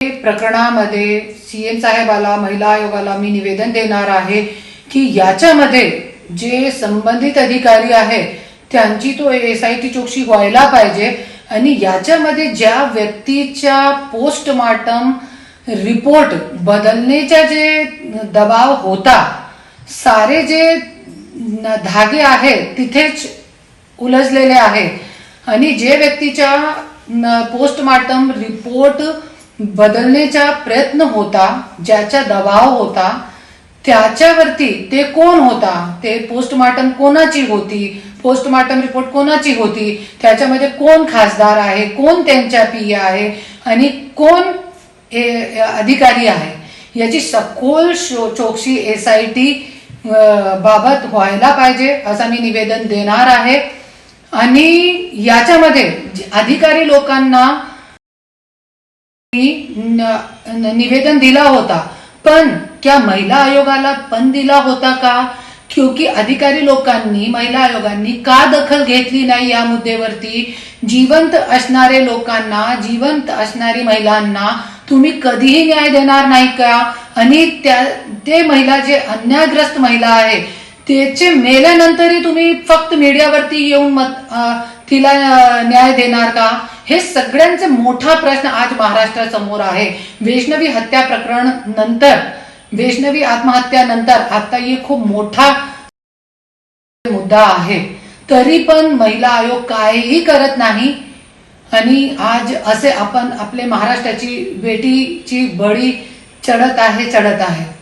प्रकरणामध्ये C M साहेबाला महिला आयोगाला मी निवेदन देणार आहे की याच्यामध्ये जे संबंधित अधिकारी आहे त्यांची तो एस आय टी चौकशी व्हायला पाहिजे आणि याच्यामध्ये ज्या व्यक्तीच्या पोस्टमार्टम रिपोर्ट बदलण्याचा जे दबाव होता सारे जे धागे आहेत तिथेच उलजलेले आहे आणि जे व्यक्तीच्या पोस्टमार्टम रिपोर्ट बदलण्याचा प्रयत्न होता ज्याचा दबाव होता त्याच्यावरती ते कोण होता? ते पोस्टमार्टम कोणाची होती? पोस्टमार्टम रिपोर्ट कोणाची होती? त्याच्यामध्ये कोण खासदार आहे? कोण त्यांच्या पी आहे? आणि कोण ए- अधिकारी आहे? याची सखोल शो- चौकशी एस आय टी बाबत व्हायला पाहिजे असं मी निवेदन देणार आहे. आणि याच्यामध्ये जे अधिकारी लोकांना निवेदन दिला होता. पण क्या महिला आयोगाला पण दिला होता का? क्योंकि अधिकारी लोकांनी महिला आयोगांनी का दखल घेतली नाही या मुद्द्यावरती जिवंत असणारे लोकांना जिवंत असणारी महिलांना तुम्ही कधीही न्याय देणार नाही का? आणि त्या ते महिला जे अन्यायग्रस्त महिला आहे त्याचे मेल्यानंतरही तुम्ही फक्त मीडियावरती येऊन मत तिला न्याय देणार का? हे सगळ्यांचे मोठा प्रश्न आज महाराष्ट्रासमोर आहे. वैष्णवी हत्या प्रकरण नंतर वैष्णवी आत्महत्या नंतर आता हे खूप मोठा मुद्दा आहे. तरी पण महिला आयोग काहीही करत नाही आणि आज असे आपण आपले महाराष्ट्राची बेटीची बळी चढत आहे चढत आहे.